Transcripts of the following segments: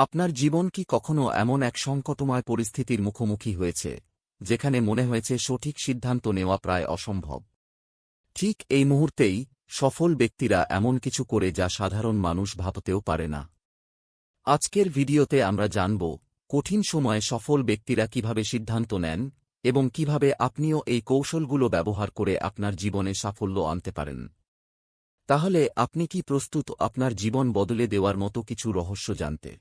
আপনার জীবন কি কখনো এমন এক সংকটময় পরিস্থিতির মুখোমুখি হয়েছে, যেখানে মনে হয়েছে সঠিক সিদ্ধান্ত নেওয়া প্রায় অসম্ভব? ঠিক এই মুহূর্তেই সফল ব্যক্তিরা এমন কিছু করে যা সাধারণ মানুষ ভাবতেও পারে না। আজকের ভিডিওতে আমরা জানব, কঠিন সময়ে সফল ব্যক্তিরা কীভাবে সিদ্ধান্ত নেন এবং কীভাবে আপনিও এই কৌশলগুলো ব্যবহার করে আপনার জীবনে সাফল্য আনতে পারেন। তাহলে আপনি কি প্রস্তুত আপনার জীবন বদলে দেওয়ার মতো কিছু রহস্য জানতে?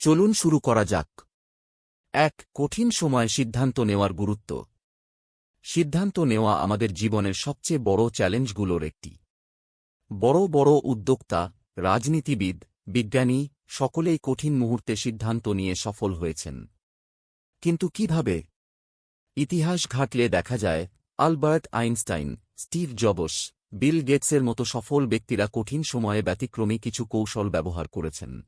চলুন শুরু করা যাক। এক, কঠিন সময়ে সিদ্ধান্ত নেওয়ার গুরুত্ব। সিদ্ধান্ত নেওয়া আমাদের জীবনের সবচেয়ে বড় চ্যালেঞ্জগুলোর একটি। বড় বড় উদ্যোক্তা, রাজনীতিবিদ, বিজ্ঞানী সকলেই কঠিন মুহূর্তে সিদ্ধান্ত নিয়ে সফল হয়েছেন। কিন্তু কীভাবে? ইতিহাস ঘাটলে দেখা যায়, Albert Einstein, Steve Jobs, Bill গেটসের মতো সফল ব্যক্তিরা কঠিন সময়ে ব্যতিক্রমী কিছু কৌশল ব্যবহার করেছেন।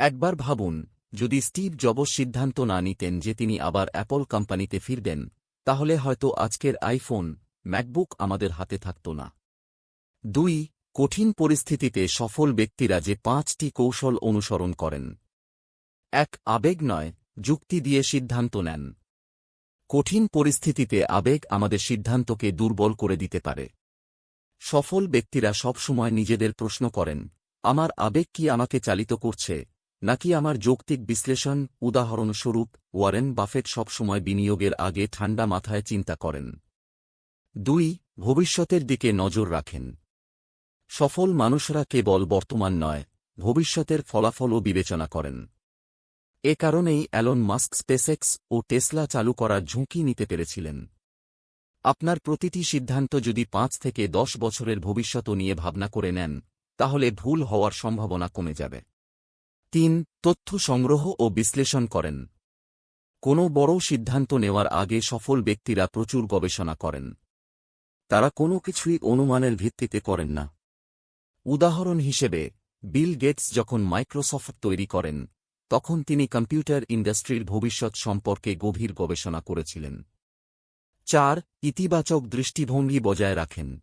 একবার ভাবুন, যদি স্টিভ জবস সিদ্ধান্ত না নিতেন যে তিনি আবার অ্যাপল কোম্পানিতে ফিরবেন, তাহলে হয়তো আজকের আইফোন, ম্যাকবুক আমাদের হাতে থাকত না। দুই, কঠিন পরিস্থিতিতে সফল ব্যক্তিরা যে পাঁচটি কৌশল অনুসরণ করেন। এক, আবেগ নয়, যুক্তি দিয়ে সিদ্ধান্ত নেন। কঠিন পরিস্থিতিতে আবেগ আমাদের সিদ্ধান্তকে দুর্বল করে দিতে পারে। সফল ব্যক্তিরা সবসময় নিজেদের প্রশ্ন করেন, আমার আবেগ কি আমাকে চালিত করছে? নাকি আমার যৌক্তিক বিশ্লেষণ, উদাহরণস্বরূপ, ওয়ারেন বাফেট সবসময় বিনিয়োগের আগে ঠান্ডা মাথায় চিন্তা করেন। দুই, ভবিষ্যতের দিকে নজর রাখেন। সফল মানুষরা কেবল বর্তমান নয়, ভবিষ্যতের ফলাফলও বিবেচনা করেন। এ কারণেই অ্যালন মাস্ক স্পেসেক্স ও টেসলা চালু করার ঝুঁকি নিতে পেরেছিলেন। আপনার প্রতিটি সিদ্ধান্ত যদি পাঁচ থেকে দশ বছরের ভবিষ্যৎ নিয়ে ভাবনা করে নেন, তাহলে ভুল হওয়ার সম্ভাবনা কমে যাবে। তিন, তথ্য সংগ্রহ ও বিশ্লেষণ করেন। কোনো বড় সিদ্ধান্ত নেওয়ার আগে সফল ব্যক্তিরা প্রচুর গবেষণা করেন। তারা কোনো কিছুই অনুমানের ভিত্তিতে করেন না। উদাহরণ হিসেবে, বিল গেটস যখন মাইক্রোসফট তৈরি করেন, তখন তিনি কম্পিউটার ইন্ডাস্ট্রির ভবিষ্যৎ সম্পর্কে গভীর গবেষণা করেছিলেন। চার, ইতিবাচক দৃষ্টিভঙ্গি বজায় রাখেন।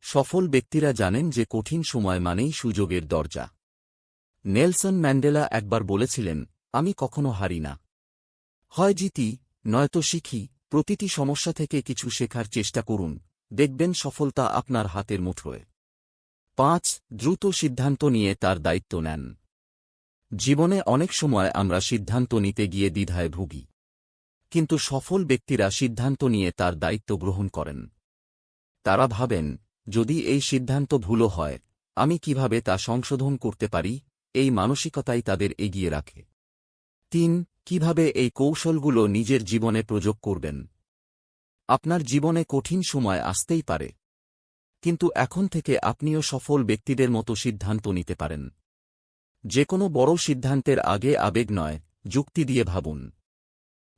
সফল ব্যক্তিরা জানেন যে কঠিন সময় মানেই সুযোগের দরজা। নেলসন ম্যান্ডেলা একবার বলেছিলেন, আমি কখনো হারি না। হয় জিতি, নয়তো শিখি, প্রতিটি সমস্যা থেকে কিছু শেখার চেষ্টা করুন, দেখবেন সফলতা আপনার হাতের মুঠোয়। পাঁচ, দ্রুত সিদ্ধান্ত নিয়ে তার দায়িত্ব নেন। জীবনে অনেক সময় আমরা সিদ্ধান্ত নিতে গিয়ে দ্বিধায় ভুগি। কিন্তু সফল ব্যক্তিরা সিদ্ধান্ত নিয়ে তার দায়িত্ব গ্রহণ করেন। তারা ভাবেন, যদি এই সিদ্ধান্ত ভুলও হয়, আমি কীভাবে তা সংশোধন করতে পারি? এই মানসিকতাই তাদের এগিয়ে রাখে। তিন, কীভাবে এই কৌশলগুলো নিজের জীবনে প্রয়োগ করবেন? আপনার জীবনে কঠিন সময় আসতেই পারে। কিন্তু এখন থেকে আপনিও সফল ব্যক্তিদের মতো সিদ্ধান্ত নিতে পারেন। যে কোনো বড় সিদ্ধান্তের আগে আবেগ নয়, যুক্তি দিয়ে ভাবুন।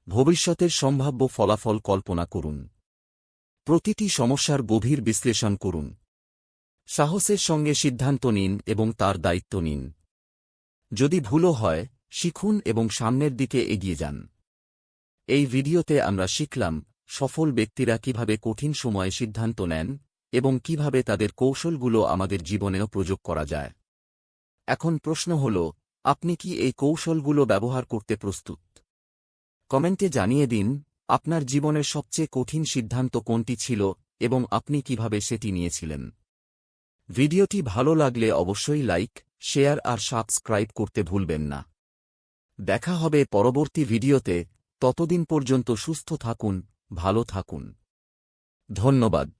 ভবিষ্যতের সম্ভাব্য ফলাফল কল্পনা করুন। প্রতিটি সমস্যার গভীর বিশ্লেষণ করুন। সাহসের সঙ্গে সিদ্ধান্ত নিন এবং তার দায়িত্ব নিন। যদি ভুলও হয়, শিখুন এবং সামনের দিকে এগিয়ে যান। এই ভিডিওতে আমরা শিখলাম, সফল ব্যক্তিরা কীভাবে কঠিন সময়ে সিদ্ধান্ত নেন এবং কীভাবে তাদের কৌশলগুলো আমাদের জীবনেও প্রয়োগ করা যায়। এখন প্রশ্ন হল, আপনি কি এই কৌশলগুলো ব্যবহার করতে প্রস্তুত? কমেন্টে জানিয়ে দিন, আপনার জীবনের সবচেয়ে কঠিন সিদ্ধান্ত কোনটি ছিল এবং আপনি কীভাবে সেটি নিয়েছিলেন। ভিডিওটি ভালো লাগলে অবশ্যই লাইক শেয়ার আর সাবস্ক্রাইব করতে ভুলবেন না। দেখা হবে পরবর্তী ভিডিওতে। ততদিন পর্যন্ত সুস্থ থাকুন, ভালো থাকুন। ধন্যবাদ।